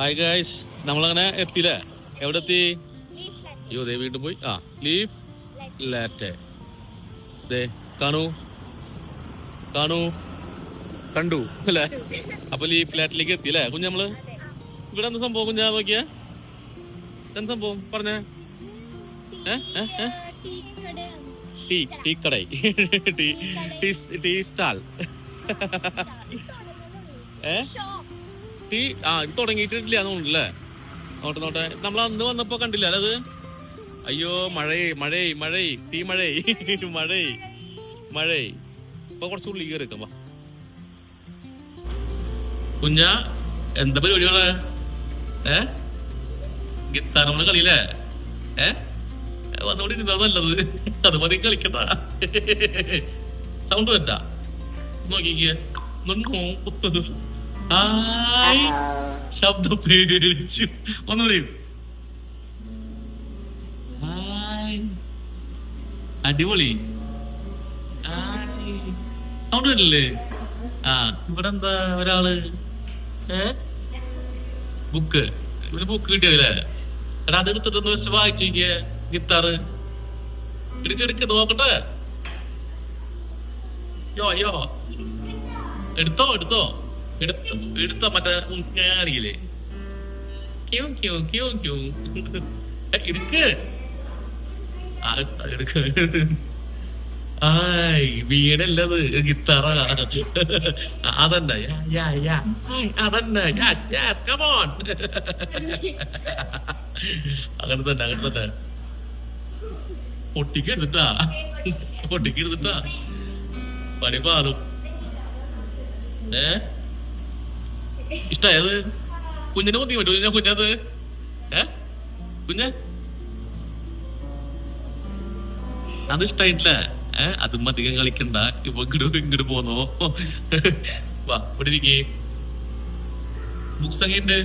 Hi guys നമ്മളങ്ങനെ എത്തിയില്ലേ? എവിടെ എത്തി അയ്യോ ദേ വീട്ടിൽ പോയി. ആ ലീഫ് ലാറ്റെ ദേ കാണൂ. കാണൂ. കണ്ടു അല്ലേ? അപ്പൊ ലീഫ് ലാറ്റിലേക്ക് എത്തി അല്ലേ? കുഞ്ഞ് നമ്മൾ? ഇവിടെ എന്താ സംഭവം കുഞ്ഞാ? നോക്കിയ. എന്താ സംഭവം? പറഞ്ഞേ. Tea tea Kadai. Tea tea stall. ഏ? ടീ ആ ഇത് തുടങ്ങിയിട്ടില്ല തോന്നുന്നില്ലേ നോട്ടെ നോട്ടെ നമ്മൾ അന്ന് വന്നപ്പോ കണ്ടില്ല അല്ലത് അയ്യോ മഴയെ മഴയെ മഴയെ തീ മഴയെ മഴയെ മഴയെ. ഇപ്പൊ കുറച്ച് ഉള്ളി കയറി വാ. കുഞ്ഞ എന്താ പരിപാടികൾ ഏ? ഗിത്താർ നമ്മൾ കളിയില്ലേ? ഏ? ഇരുന്നാ നല്ലത്. അത് മതി കളിക്കട്ട. സൗണ്ട് വരണ്ട. നോക്കിക്കേ. ശബ്ദം പേടിച്ചു ഹായ് അടിപൊളി. സൗണ്ട് വരില്ലേ ആ ഇവിടെ എന്താ ഒരാൾ ബുക്ക് ഇവിടെ ബുക്ക് കിട്ടിയല്ലേ എടാ അത് എടുത്തിട്ടൊന്ന് വെച്ച് വായിച്ചിരിക്കുക ഗിത്താറ്. എടുക്ക എടുക്ക നോക്കട്ടെ. യോ യോ. എടുത്തോ എടുത്തോ. എടുത്തോ എടുത്തോ മറ്റേ അറിയില്ലേ ക്യൂ ക്യൂ ക്യൂ ക്യൂ. എടുക്ക്. എടുക്ക. ആയ് വീടല്ലത്. ഗിത്താറ. അതന്നെ. അതന്നെ. യാസ് യാസ് കമോൺ അങ്ങനെ തന്നെ അങ്ങനെ തന്നെ. പൊട്ടിക്ക് എടുത്തിട്ടാ. പൊട്ടിക്ക് എടുത്തിട്ടാ. പണി മാറും ഏ? ഇഷ്ടായത് കുഞ്ഞിനെ കുത്തി പറ്റൂ കുഞ്ഞ കുഞ്ഞത്? ഏ? കുഞ്ഞ? അത് ഇഷ്ടായിട്ടില്ല. ഏ? അതും അധികം കളിക്കണ്ട. ഇപ്പൊ ഇങ്ങോട്ട് ഇങ്ങോട്ട് പോന്നോ? വാ ഇവിടെ ഇരിക്കേ. ബുക്സ് എങ്ങനെയുണ്ട്?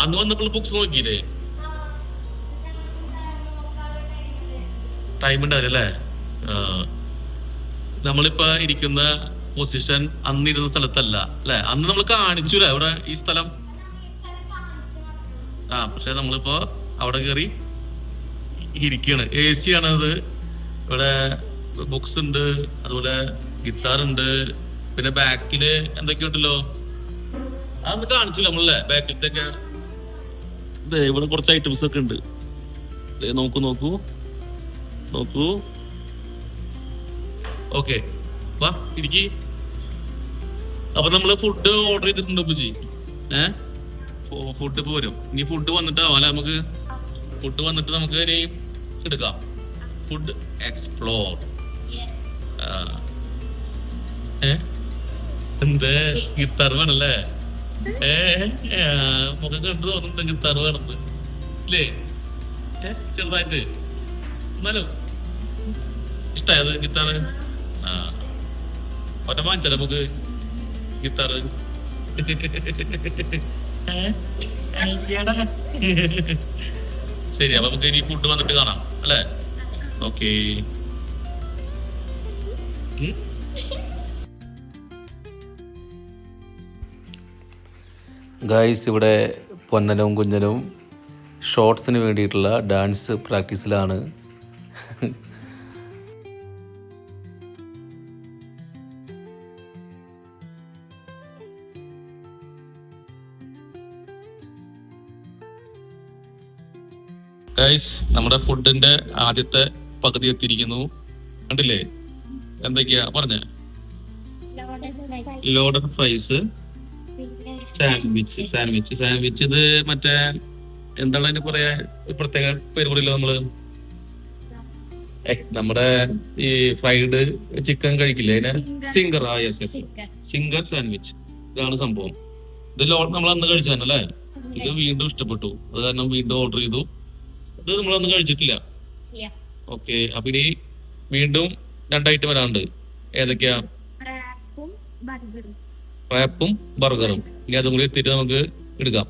അന്ന് വന്നപ്പോൾ ബുക്സ് നോക്കിയില്ലേ? ടൈം ഉണ്ടാവില്ലല്ലേ നമ്മളിപ്പോ ഇരിക്കുന്ന പൊസിഷൻ അന്നിരുന്ന സ്ഥലത്തല്ല. അല്ലെ? അന്ന് നമ്മൾ കാണിച്ചു കാണിച്ചുല്ലേ ഇവിടെ ഈ സ്ഥലം? ആ പക്ഷെ നമ്മളിപ്പോ അവിടെ കയറി ഇരിക്കാണ്. എ സി ആണത് ഇവിടെ ബുക്സ് ഉണ്ട് അതുപോലെ ഗിത്താർ ഉണ്ട് പിന്നെ ബാക്കിൽ എന്തൊക്കെയുണ്ടല്ലോ അതൊന്ന് കാണിച്ചില്ല നമ്മളല്ലേ ബാക്കിലത്തൊക്കെ ഇവിടെ കുറച്ച് ഐറ്റംസ് ഒക്കെ ഉണ്ട്. നോക്കൂ നോക്കൂ. നോക്കൂ. ഓക്കെ. വാ ഇരിക്കി. അപ്പൊ നമ്മൾ ഫുഡ് ഓർഡർ ചെയ്തിട്ടുണ്ട് ഉപ്പച്ചി. ഏ? ഫുഡ് ഇപ്പൊ വരും. ഇനി ഫുഡ് വന്നിട്ടാവാല നമുക്ക്? ഫുഡ് വന്നിട്ട് നമുക്ക് ഇനി എടുക്കാം. ഫുഡ് എക്സ്പ്ലോർ എന്ത്? ഗിത്താർ വേണല്ലേ? ഏ മുഖം കണ്ടു തോന്നുന്നുണ്ട് ഗിത്താർ വേണമെന്ന്. ഇല്ലേ? ചെറുതായിട്ട്. എന്നാലും ഇഷ്ടായത് ഗിത്താറ് ആ. ഒറ്റ വാങ്ങിച്ചാലേ നമുക്ക്? ഗിത്താറ്. ശരി അപ്പൊ നമുക്ക് ഇനി ഫുഡ് വന്നിട്ട് കാണാം അല്ലേ? ഓക്കേ ഗായ്സ് ഇവിടെ പൊന്നനും കുഞ്ഞനും ഷോർട്സിന് വേണ്ടിയിട്ടുള്ള ഡാൻസ് പ്രാക്ടീസിലാണ് ഗൈസ് നമ്മുടെ ഫുഡിന്റെ ആദ്യത്തെ പകുതി എത്തിയിരിക്കുന്നു. കണ്ടില്ലേ? എന്തൊക്കെയാ? പറഞ്ഞ. Load fries sandwich sandwich sandwich ഇത് മറ്റേ എന്താണ് അതിന് പറയാ? പ്രത്യേക പേര് കൂടി നമ്മൾ? നമ്മുടെ ഈ ഫ്രൈഡ് ചിക്കൻ കഴിക്കില്ലേ? അതിന് സിംഗർ ആ യെസ് യെസ് സിംഗർ സാൻഡ്വിച്ച് ഇതാണ് സംഭവം. ഇത് ലോഡ് നമ്മൾ അന്ന് കഴിച്ചതല്ലേ ഇത് വീണ്ടും ഇഷ്ടപ്പെട്ടു. അത് കാരണം വീണ്ടും ഓർഡർ ചെയ്തു. ഇത് നമ്മളൊന്നും കഴിച്ചിട്ടില്ല. ഓക്കെ അപ്പൊ ഇനി വീണ്ടും രണ്ട് ഐറ്റം വരാനുണ്ട്. ഏതൊക്കെയാ? റാപ്പും ബർഗറും. ഇനി അതും കൂടി എത്തിയിട്ട് നമുക്ക് എടുക്കാം.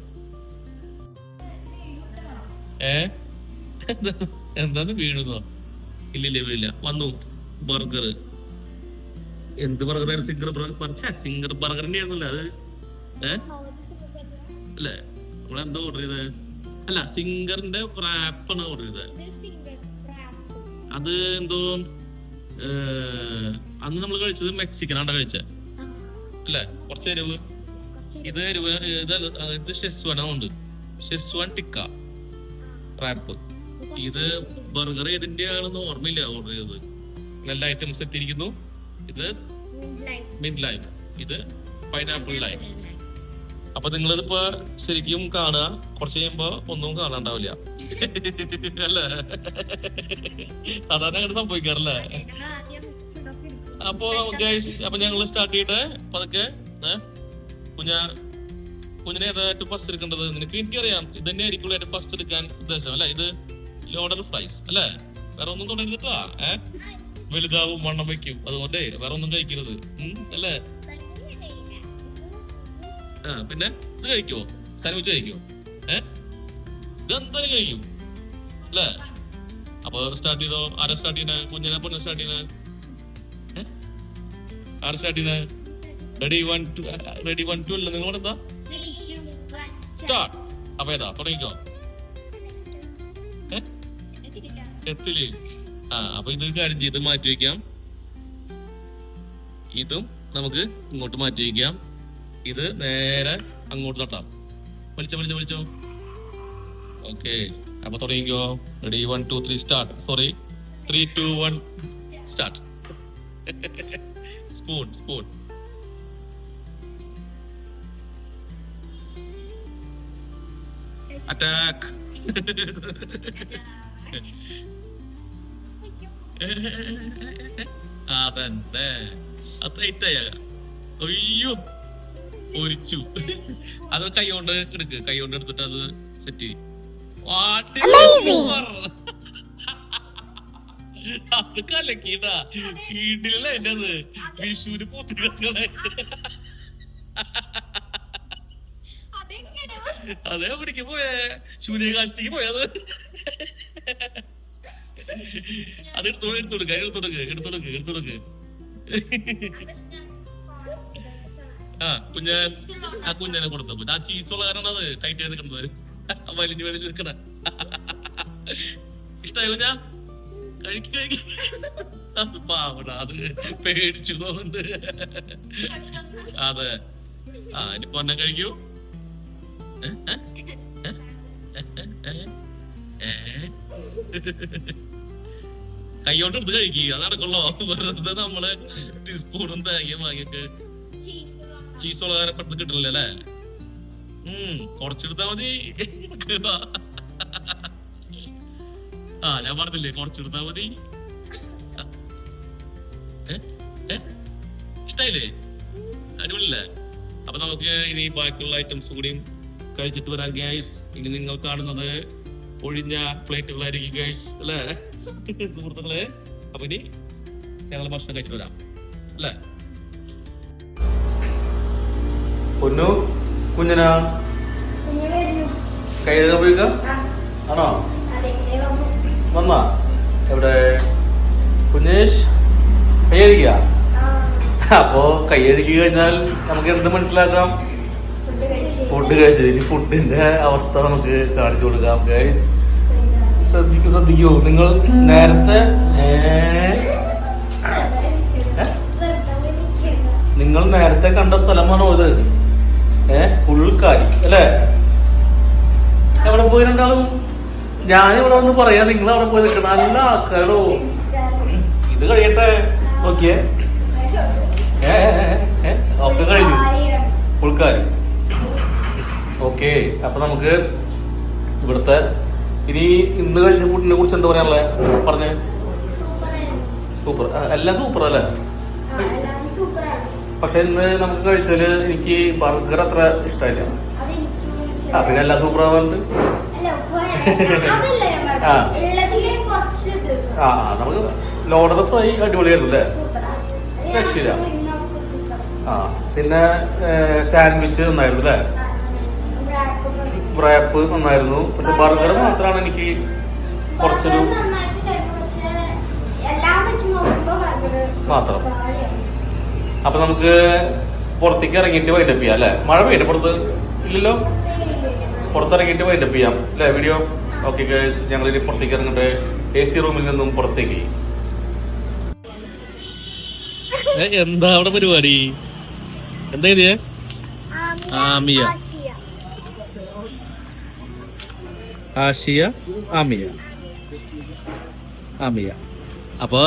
ഏ? എന്താ- എന്താന്ന് വീഴുന്നോ? ഇല്ലില്ല വീഴില്ല വന്നു. ബർഗർ എന്ത് ബർഗറാണ് സിംഗർ ബർഗർ സിംഗർ ബർഗറിന്റെ ആയിരുന്നല്ലേ അത്. ഏ? അല്ലേ? നമ്മളെന്താ ഓർഡർ ചെയ്തത് അല്ല സിംഗറിന്റെ റാപ്പാണ് ചെയ്തത് അത് എന്തോ അന്ന് നമ്മൾ കഴിച്ചത് മെക്സിക്കൻ ആണ്ടാ കഴിച്ചത് അല്ലേ? കുറച്ച് എരിവ്. ഇത് എരിവ് ഇതല്ല ഇത് ഷെസ്വാനാ ഉണ്ട് ഷെസ്വാൻ ടിക്ക റാപ്പ് ഇത് ബർഗർ ഏതിന്റെ ആണെന്ന് ഓർമ്മയില്ല ഓർഡർ ചെയ്തത്. നല്ല ഐറ്റംസ് എത്തിയിരിക്കുന്നു. ഇത് മിഡ് ലൈം ഇത് പൈനാപ്പിൾ ലൈം അപ്പൊ നിങ്ങളിതിപ്പോ ശരിക്കും കാണുക കുറച്ച് കഴിയുമ്പോ ഒന്നും കാണാണ്ടാവില്ല. അല്ലേ? സാധാരണ അങ്ങനെ സംഭവിക്കാറല്ലേ? അപ്പോ ഗൈസ് അപ്പൊ ഞങ്ങൾ സ്റ്റാർട്ട് ചെയ്യട്ടെ. പതുക്കെ? കുഞ്ഞ കുഞ്ഞിനെ ഏതായിട്ട് ഫസ്റ്റ് എടുക്കേണ്ടത്? നിനക്ക് എനിക്കറിയാം ഇത് തന്നെ ആയിരിക്കും ഫസ്റ്റ് എടുക്കാൻ ഉദ്ദേശം അല്ലെ? ഇത് ലോഡർ ഫ്രൈസ് അല്ലേ? വേറെ ഒന്നും തുടങ്ങിട്ടാ ഏഹ് വലുതാവും വണ്ണം വെക്കും അതുകൊണ്ടേ വേറെ ഒന്നും കഴിക്കരുത്. അല്ലേ? പിന്നെ ഇത് കഴിക്കുവോ? സാൻഡ്വിച്ച് കഴിക്കുവോ? ഏഹ് ഇതെന്തായാലും കഴിക്കും. അല്ലേ? അപ്പൊ സ്റ്റാർട്ട് ചെയ്തോ? ആരെ സ്റ്റാർട്ട് ചെയ്യുന്ന? കുഞ്ഞിനെ പൊന്നെ സ്റ്റാർട്ട് ചെയ്യുന്ന? ആരാ സ്റ്റാർട്ട് ചെയ്യുന്ന? Ready one two ready one two അല്ല? നിങ്ങളോട് എന്താ? സ്റ്റാർട്ട് അപ്പൊ ഏതാ? തുടങ്ങിക്കോ. എത്തില്ലേ? ആ അപ്പൊ ഇത് കാര്യം ചെയ്ത് മാറ്റി വെക്കാം ഇതും നമുക്ക് ഇങ്ങോട്ട് മാറ്റി വെക്കാം ഇത് നേരെ അങ്ങോട്ട് തട്ടാം വിളിച്ചോ വിളിച്ചോ വിളിച്ചോ. ഓക്കെ. അപ്പൊ തുടങ്ങിക്കോ. Ready one two three start sorry three two one start spoon spoon attack അതന്നെ അത് ടൈറ്റായ അയ്യോ. ഒരിച്ചു. അത് കൈ കൊണ്ട് എടുക്ക്. കൈ കൊണ്ട് എടുത്തിട്ട് അത് സെറ്റ് ചെയ്യും. അത് കലക്കിട്ടാ വീട്ടിലല്ല എന്റെ അത്. വിഷുവിന് പൂത്തിക്കത്തുകളെ അതെ പിടിക്ക് പോയേ. ശൂന്യകാശത്തേക്ക് പോയത് അത്. എടുത്തോളൂ എടുത്തോടുക്ക എടുത്തോടുക്ക് എടുത്തോടുക്ക് എടുത്തോടുക്ക് ആ കുഞ്ഞ കൊടുത്തു ആ ചീസുള്ള കാരണം അത് ടൈറ്റ് ചെയ്ത് നിൽക്കുന്നത് വലിഞ്ഞു വലിഞ്ഞു നിൽക്കണ. ഇഷ്ടായി കുഞ്ഞാ? കഴിക്ക് കഴിക്ക് പാവട അത് പേടിച്ചു പോകുന്നുണ്ട്. അതെ. ആ ഇനി പൊന്നെ കഴിക്കൂ? കൈയോണ്ട് എടുത്ത് കഴിക്കുക അതടക്കുള്ളോ വെറുതെ നമ്മൾ ടീസ്പൂണും തേങ്ങയും വാങ്ങിയിട്ട് ചീസുള്ള കാര്യം പെട്ടെന്ന് കിട്ടില്ല അല്ലേ ഉം കുറച്ചെടുത്താ മതി. ആ ഞാൻ പറഞ്ഞില്ലേ കുറച്ചെടുത്താ മതി? ഇഷ്ടായില്ലേ? അടിപൊളിയല്ലേ? അപ്പൊ നമുക്ക് ഇനി ബാക്കിയുള്ള ഐറ്റംസ് കൂടിയും കഴിച്ചിട്ട് വരാം ഗ്യാസ് ഇനി നിങ്ങൾ കാണുന്നത് ഒഴിഞ്ഞ പ്ലേറ്റുകളായിരിക്കും ഗ്യാസ് അല്ലേ? സുഹൃത്തുക്കളെ അപ്പൊ ഇനി ഞങ്ങൾ ഭക്ഷണം കഴിച്ചിട്ട് വരാം. അല്ലേ? പൊന്നു കുഞ്ഞനാ കൈ എഴുതാൻ പോയിക്ക ആണോ? വന്നാ. എവിടെ? കുഞ്ഞേഷ് കൈ കഴുകിയ അപ്പോ കൈ കഴുകി കഴിഞ്ഞാൽ നമുക്ക് എന്ത് മനസ്സിലാക്കാം? ഫുഡ് കഴിച്ചത് ഇനി ഫുഡിന്റെ അവസ്ഥ നമുക്ക് കാണിച്ചു കൊടുക്കാം ഗൈസ് ശ്രദ്ധിക്കൂ ശ്രദ്ധിക്കൂ. നിങ്ങൾ നേരത്തെ നിങ്ങൾ നേരത്തെ കണ്ട സ്ഥലമാണോ ഇത്? ഏ? ഫുൾ കാരി അല്ലേ? എവിടെ പോയി രണ്ടാളും? ഞാനിവിടെ വന്ന് പറയാ നിങ്ങൾ അവിടെ പോയി നിൽക്കണം. നല്ല ആൾക്കാരോ. ഇത് കഴിയട്ടെ. നോക്കിയേ. ഒക്കെ കഴിഞ്ഞു. ഫുൾക്കാരി. ഓക്കെ അപ്പൊ നമുക്ക് ഇവിടുത്തെ ഇനി ഇന്ന് കഴിച്ച ഫുഡിനെ കുറിച്ച് എന്താ പറയാനുള്ളത് പറഞ്ഞേ. സൂപ്പർ. എല്ലാം സൂപ്പർ അല്ലേ പക്ഷെ ഇന്ന് നമുക്ക് കഴിച്ചതിൽ എനിക്ക് ബർഗർ അത്ര ഇഷ്ടമില്ല ആ പിന്നെ എല്ലാം സൂപ്പർ ആവാറുണ്ട് ആ. ആ. നമുക്ക് ലോഡർ ഫ്രൈ അടിപൊളിയായിരുന്നു അല്ലേ? രക്ഷയില്ല. ആ പിന്നെ സാൻഡ്വിച്ച് നന്നായിരുന്നു അല്ലേ? റാപ്പ് നന്നായിരുന്നു. പക്ഷെ ബർഗർ മാത്രമാണ് എനിക്ക് കുറച്ചൊരു മാത്രം. അപ്പൊ നമുക്ക് പുറത്തേക്ക് ഇറങ്ങിയിട്ട് വൈൻഡപ്പ് ചെയ്യാം അല്ലെ? മഴ പെയ്യട്ടെ പുറത്ത് ഇല്ലല്ലോ? പുറത്തിറങ്ങിയിട്ട് വൈൻഡപ്പ് ചെയ്യാം അല്ലെ വീഡിയോ ഓക്കെ ഗേഴ്സ് ഞങ്ങൾ ഇനി പുറത്തേക്ക് ഇറങ്ങട്ടെ. എ സി റൂമിൽ നിന്നും പുറത്തേക്ക്. എന്താ അവിടെ പരിപാടി? എന്താ എഴുതിയേ ആമിയ. ആഷിയ ആമിയ. ആമിയ. അപ്പൊ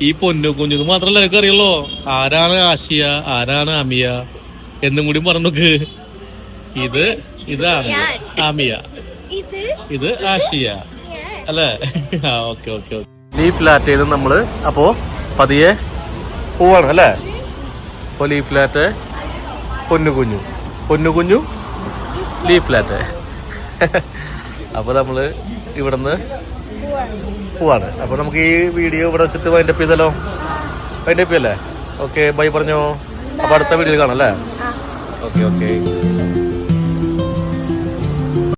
ഈ പൊന്നു കുഞ്ഞിത് മാത്രല്ല എനിക്ക് അറിയുള്ളൂ ആരാണ് ആശിയ? ആരാണ് അമിയ? എന്നും കൂടി പറഞ്ഞോക്ക്. ഇത് ഇതാണ് അമിയ. ഇത് ആശിയ. അല്ലേ? ആ ഓക്കെ ഓക്കെ ലീഫ് ലാറ്റ് ചെയ്ത് നമ്മൾ അപ്പോ പതിയെ പോവാണ് അല്ലേ? അപ്പൊ ലീഫ് ലാറ്റ് പൊന്നു കുഞ്ഞു. പൊന്നു കുഞ്ഞു ലീഫ് ലാറ്റ് അപ്പൊ നമ്മൾ ഇവിടുന്ന് പോവാണ്. അപ്പൊ നമുക്ക് ഈ വീഡിയോ ഇവിടെ വെച്ചിട്ട് വൈൻഡപ്പ് ചെയ്തല്ലോ വൈൻഡപ്പ് ചെയ്യല്ലേ? ഓക്കെ ബൈ പറഞ്ഞോ. അപ്പൊ അടുത്ത വീഡിയോയിൽ കാണാം അല്ലേ? Okay okay